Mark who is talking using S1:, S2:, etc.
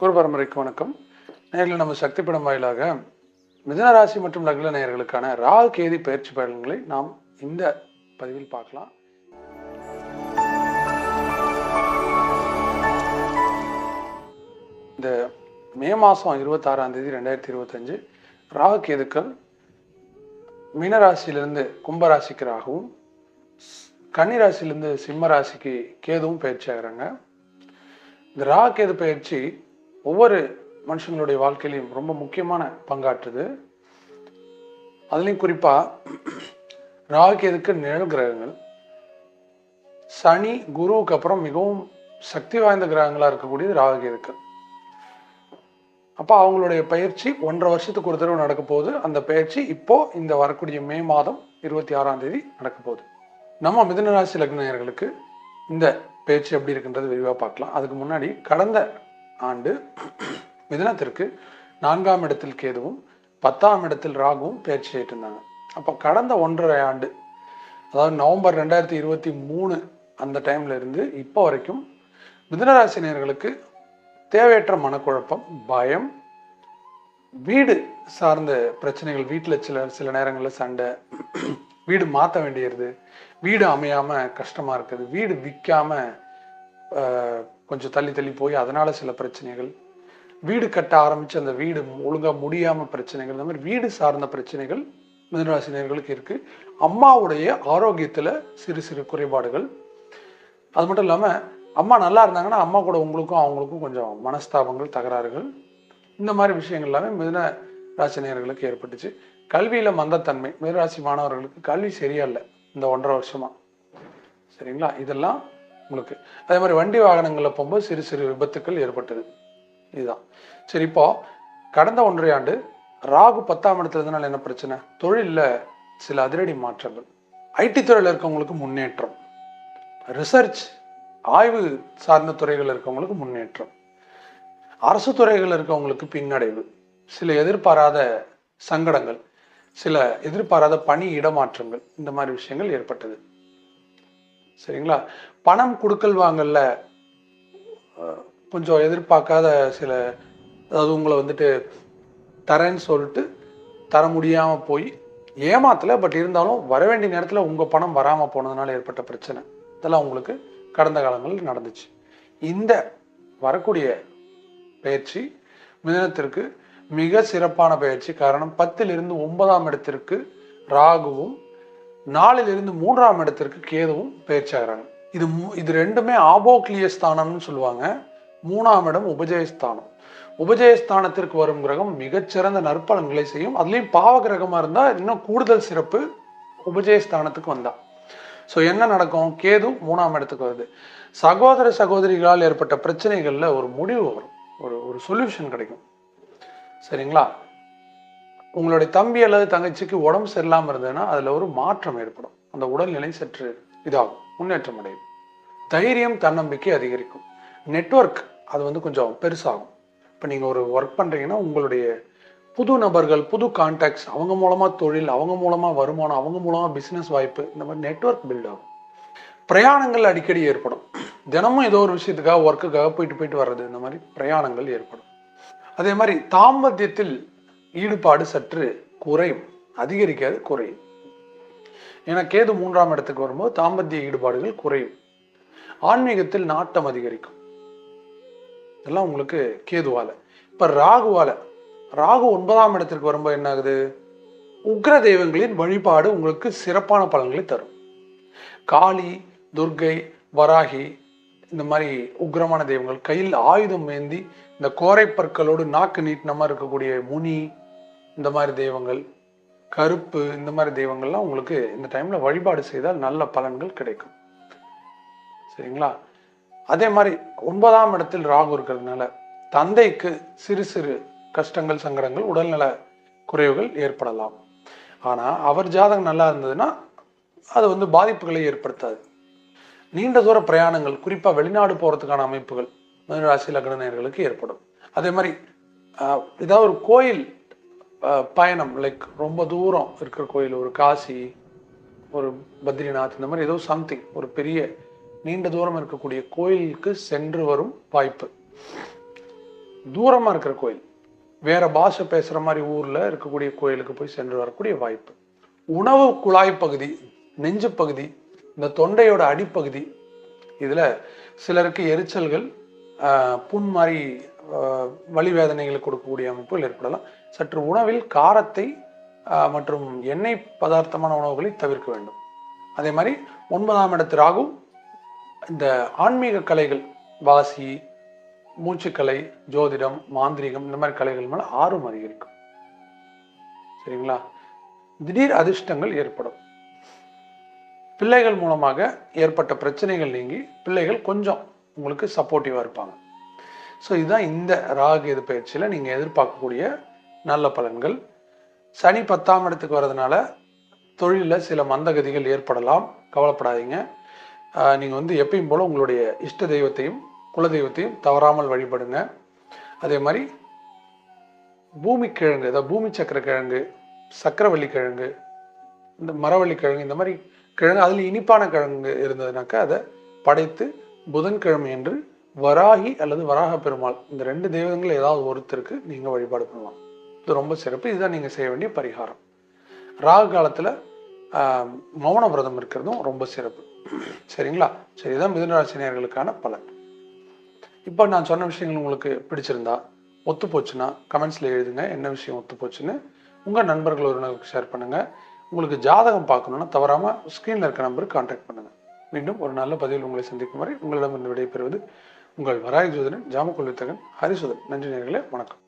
S1: குரு பரம்பரைக்கு வணக்கம். நேரில் நம்ம சக்தி படம் வாயிலாக மிதனராசி மற்றும் லக்ன நேயர்களுக்கான ராகு கேதி பயிற்சி பலன்களை நாம் இந்த பதிவில் பார்க்கலாம். இந்த மே மாதம் இருபத்தாறாம் தேதி ரெண்டாயிரத்தி இருபத்தஞ்சு ராகு கேதுக்கள் மீனராசியிலிருந்து கும்பராசிக்கு ராகுவும் கன்னிராசியிலிருந்து சிம்ம ராசிக்கு கேதுவும் பயிற்சி ஆகிறாங்க இந்த ராகு கேது பயிற்சி ஒவ்வொரு மனுஷங்களுடைய வாழ்க்கையிலையும் ரொம்ப முக்கியமான பங்காற்றுது. அதுலேயும் குறிப்பாக ராகு நிழல் கிரகங்கள். சனி குருவுக்கு அப்புறம் மிகவும் சக்தி வாய்ந்த கிரகங்களாக இருக்கக்கூடியது ராகு அப்போ அவங்களுடைய பயிற்சி ஒன்றரை வருஷத்துக்கு ஒரு தடவை நடக்க போகுது. அந்த பயிற்சி இப்போ இந்த வரக்கூடிய மே மாதம் இருபத்தி ஆறாம் தேதி நடக்க போகுது. நம்ம மிதனராசி லக்னர்களுக்கு இந்த பயிற்சி எப்படி இருக்குன்றது விரிவாக பார்க்கலாம். அதுக்கு முன்னாடி கடந்த ஆண்டு மிதுனத்திற்கு நான்காம் இடத்தில் கேதுவும் பத்தாம் இடத்தில் ராகுவும் பயிற்சி ஆயிட்டு இருந்தாங்க அப்போ கடந்த ஒன்றரை ஆண்டு அதாவது நவம்பர் ரெண்டாயிரத்தி இருபத்தி மூணு அந்த டைம்ல இருந்து இப்போ வரைக்கும் மிதுனராசினியர்களுக்கு தேவையற்ற மனக்குழப்பம் பயம் வீடு சார்ந்த பிரச்சனைகள் வீட்டில் சில சில நேரங்களில் சண்டை வீடு மாற்ற வேண்டியது வீடு அமையாமல் கஷ்டமாக இருக்குது வீடு விற்காம கொஞ்சம் தள்ளி தள்ளி போய் அதனால சில பிரச்சனைகள். வீடு கட்ட ஆரம்பித்து அந்த வீடு ஒழுங்காக முடியாமல் பிரச்சனைகள் இந்த மாதிரி வீடு சார்ந்த பிரச்சனைகள் மிதனராசினியர்களுக்கு இருக்குது அம்மாவுடைய ஆரோக்கியத்தில் சிறு சிறு குறைபாடுகள். அது மட்டும் இல்லாமல் அம்மா நல்லா இருந்தாங்கன்னா அம்மா கூட உங்களுக்கும் அவங்களுக்கும் கொஞ்சம் மனஸ்தாபங்கள் தகராறுகள். இந்த மாதிரி விஷயங்கள் எல்லாமே மிதுன ராசினியர்களுக்கு ஏற்பட்டுச்சு. கல்வியில் மந்தத்தன்மை மிதராசி மாணவர்களுக்கு கல்வி சரியா இல்லை இந்த ஒன்றரை வருஷமா. சரிங்களா? இதெல்லாம் உங்களுக்கு. அதே மாதிரி வண்டி வாகனங்களில் போகும்போது சிறு சிறு விபத்துக்கள் ஏற்பட்டது. இதுதான். சரி இப்போ கடந்த ஒன்றரை ஆண்டு ராகு பத்தாம் இடத்துல இருந்தனால என்ன பிரச்சனை? தொழிலில் சில அதிரடி மாற்றங்கள். ஐடி துறையில் இருக்கவங்களுக்கு முன்னேற்றம். ரிசர்ச் ஆய்வு சார்ந்த துறைகள் இருக்கவங்களுக்கு முன்னேற்றம். அரசு துறைகள் இருக்கவங்களுக்கு பின்னடைவு. சில எதிர்பாராத சங்கடங்கள். சில எதிர்பாராத பணி இடமாற்றங்கள். இந்த மாதிரி விஷயங்கள் ஏற்பட்டது. சரிங்களா? பணம் கொடுக்கல் வாங்கல கொஞ்சம் எதிர்பார்க்காத சில அதாவது உங்களை வந்துட்டு தரேன்னு சொல்லிட்டு தர முடியாமல் போய் ஏமாத்தலை பட் இருந்தாலும் வர வேண்டிய நேரத்தில் உங்கள் பணம் வராமல் போனதுனால ஏற்பட்ட பிரச்சனை. இதெல்லாம் உங்களுக்கு கடந்த காலங்களில் நடந்துச்சு. இந்த வரக்கூடிய பயிற்சி மிதனத்திற்கு மிக சிறப்பான பயிற்சி. காரணம் பத்திலிருந்து ஒன்பதாம் இடத்திற்கு ராகுவும் நாளிலிருந்து மூன்றாம் இடத்திற்கு கேதுவும் பேச்சாகிறாங்க. இது இது ரெண்டுமே ஆபோக்லிய ஸ்தானம்னு சொல்லுவாங்க. மூணாம் இடம் உபஜயஸ்தானம். உபஜயஸ்தானத்திற்கு வரும் கிரகம் மிகச்சிறந்த நற்பலன்களை செய்யும். அதுலேயும் பாவ கிரகமாக இருந்தால் இன்னும் கூடுதல் சிறப்பு உபஜயஸ்தானத்துக்கு வந்தா. ஸோ என்ன நடக்கும்? கேது மூணாம் இடத்துக்கு வருது. சகோதர சகோதரிகளால் ஏற்பட்ட பிரச்சனைகளில் ஒரு முடிவு வரும். ஒரு ஒரு சொல்யூஷன் கிடைக்கும். சரிங்களா? உங்களுடைய தம்பி அல்லது தங்கச்சிக்கு உடம்பு சரியில்லாமல் இருந்ததுன்னா அதில் ஒரு மாற்றம் ஏற்படும். அந்த உடல்நிலை சற்று இதாகும் முன்னேற்றம் அடையும். தைரியம் தன்னம்பிக்கை அதிகரிக்கும். நெட்வொர்க் அது வந்து கொஞ்சம் பெருசாகும். இப்போ நீங்கள் ஒரு ஒர்க் பண்ணுறீங்கன்னா உங்களுடைய புது நபர்கள் புது கான்டாக்ட்ஸ் அவங்க மூலமாக தொழில் அவங்க மூலமாக வருமானம் அவங்க மூலமாக பிஸ்னஸ் வாய்ப்பு இந்த மாதிரி நெட்வொர்க் பில்ட் ஆகும். பிரயாணங்கள் அடிக்கடி ஏற்படும். தினமும் ஏதோ ஒரு விஷயத்துக்காக ஒர்க்குக்காக போயிட்டு போயிட்டு வர்றது இந்த மாதிரி பிரயாணங்கள் ஏற்படும். அதே மாதிரி தாம்பத்தியத்தில் ஈடுபாடு சற்று குறையும் அதிகரிக்காது குறையும். ஏன்னா கேது மூன்றாம் இடத்துக்கு வரும்போது தாம்பத்திய ஈடுபாடுகள் குறையும். ஆன்மீகத்தில் நாட்டம் அதிகரிக்கும். இதெல்லாம் உங்களுக்கு கேதுவால. இப்ப ராகுவால. ராகு ஒன்பதாம் இடத்திற்கு வரும்போது என்ன ஆகுது உக்ர தெய்வங்களின் வழிபாடு உங்களுக்கு சிறப்பான பலன்களை தரும். காளி துர்கை வராகி இந்த மாதிரி உக்ரமான தெய்வங்கள் கையில் ஆயுதம் ஏந்தி இந்த கோரை பற்களோடு நாக்கு நீட்டினமா இருக்கக்கூடிய முனி இந்த மாதிரி தெய்வங்கள் கருப்பு இந்த மாதிரி தெய்வங்கள்லாம் உங்களுக்கு இந்த டைமில் வழிபாடு செய்தால் நல்ல பலன்கள் கிடைக்கும். சரிங்களா? அதே மாதிரி ஒன்பதாம் இடத்தில் ராகு இருக்கிறதுனால தந்தைக்கு சிறு சிறு கஷ்டங்கள் சங்கடங்கள் உடல்நல குறைவுகள் ஏற்படலாம். ஆனால் அவர் ஜாதகம் நல்லா இருந்ததுன்னா அது வந்து பாதிப்புகளை ஏற்படுத்தாது. நீண்ட தூர பிரயாணங்கள் குறிப்பாக வெளிநாடு போகிறதுக்கான அமைப்புகள் மிதனராசி லக்ன நேயர்களுக்கு ஏற்படும். அதே மாதிரி ஏதாவது ஒரு கோயில் பயணம் லைக் ரொம்ப தூரம் இருக்கிற கோயில் ஒரு காசி ஒரு பத்ரிநாத் இந்த மாதிரி ஏதோ சம்திங் ஒரு பெரிய நீண்ட தூரம் இருக்கக்கூடிய கோயிலுக்கு சென்று வரும் வாய்ப்பு. தூரமாக இருக்கிற கோயில் வேற பாஷை பேசுகிற மாதிரி ஊரில் இருக்கக்கூடிய கோயிலுக்கு போய் சென்று வரக்கூடிய வாய்ப்பு. உணவு குழாய் பகுதி நெஞ்சு பகுதி இந்த தொண்டையோட அடிப்பகுதி இதில் சிலருக்கு எரிச்சல்கள் ஆஹ், புண் மாதிரி வழி வேதனைகளை கொடுக்கக்கூடிய அமைப்புகள் ஏற்படலாம். சற்று உணவில் காரத்தை ஆஹ், மற்றும் எண்ணெய் பதார்த்தமான உணவுகளை தவிர்க்க வேண்டும். அதே மாதிரி ஒன்பதாம் இடத்து ராகு இந்த ஆன்மீக கலைகள் வாசி மூச்சுக்கலை ஜோதிடம் மாந்திரீகம் இந்த மாதிரி கலைகள் மேலே ஆர்வம் அதிகரிக்கும். சரிங்களா? திடீர் அதிர்ஷ்டங்கள் ஏற்படும். பிள்ளைகள் மூலமாக ஏற்பட்ட பிரச்சனைகள் நீங்கி பிள்ளைகள் கொஞ்சம் உங்களுக்கு சப்போர்ட்டிவாக இருப்பாங்க. ஸோ இதுதான் இந்த ராகு எது பயிற்சியில் நீங்கள் எதிர்பார்க்கக்கூடிய நல்ல பலன்கள். சனி பத்தாம் இடத்துக்கு வரதுனால தொழிலில் சில மந்தகதிகள் ஏற்படலாம். கவலைப்படாதீங்க. நீங்கள் வந்து எப்பயும் போல் உங்களுடைய இஷ்ட தெய்வத்தையும் குலதெய்வத்தையும் தவறாமல் வழிபடுங்க. அதே மாதிரி பூமி கிழங்கு அதாவது பூமி சக்கர கிழங்கு சக்கரவள்ளி கிழங்கு இந்த மரவள்ளி கிழங்கு இந்த மாதிரி கிழங்கு அதில் இனிப்பான கிழங்கு இருந்ததுனாக்கா அதை படைத்து புதன்கிழமை என்று வராகி அல்லது வராக பெருமாள் இந்த ரெண்டு தெய்வங்கள் ஏதாவது ஒருத்தருக்கு நீங்கள் வழிபாடு பண்ணலாம். இது ரொம்ப சிறப்பு. இதுதான் நீங்கள் செய்ய வேண்டிய பரிகாரம். ராகு காலத்தில் மௌன விரதம் இருக்கிறதும் ரொம்ப சிறப்பு. சரிங்களா? சரி இதுதான் மிதுனராசினியர்களுக்கான பலன். இப்போ நான் சொன்ன விஷயங்கள் உங்களுக்கு பிடிச்சிருந்தா ஒத்து போச்சுன்னா கமெண்ட்ஸில் எழுதுங்க. என்ன விஷயம் ஒத்து போச்சுன்னு உங்கள் நண்பர்கள் ஒருவர்களுக்கு ஷேர் பண்ணுங்கள் உங்களுக்கு ஜாதகம் பார்க்கணுன்னா தவறாமல் ஸ்க்ரீனில் இருக்க நம்பருக்கு கான்டாக்ட் பண்ணுங்கள் மீண்டும் ஒரு நல்ல பதிவில் உங்களை சந்திக்கும் வரை உங்களிடம் இருந்து விடைபெறுவது உங்கள் வராய் ஜோதனன் ஜாமக்கொள்வித்தகன் ஹரிசுதன். நன்றி நேர்களே வணக்கம்.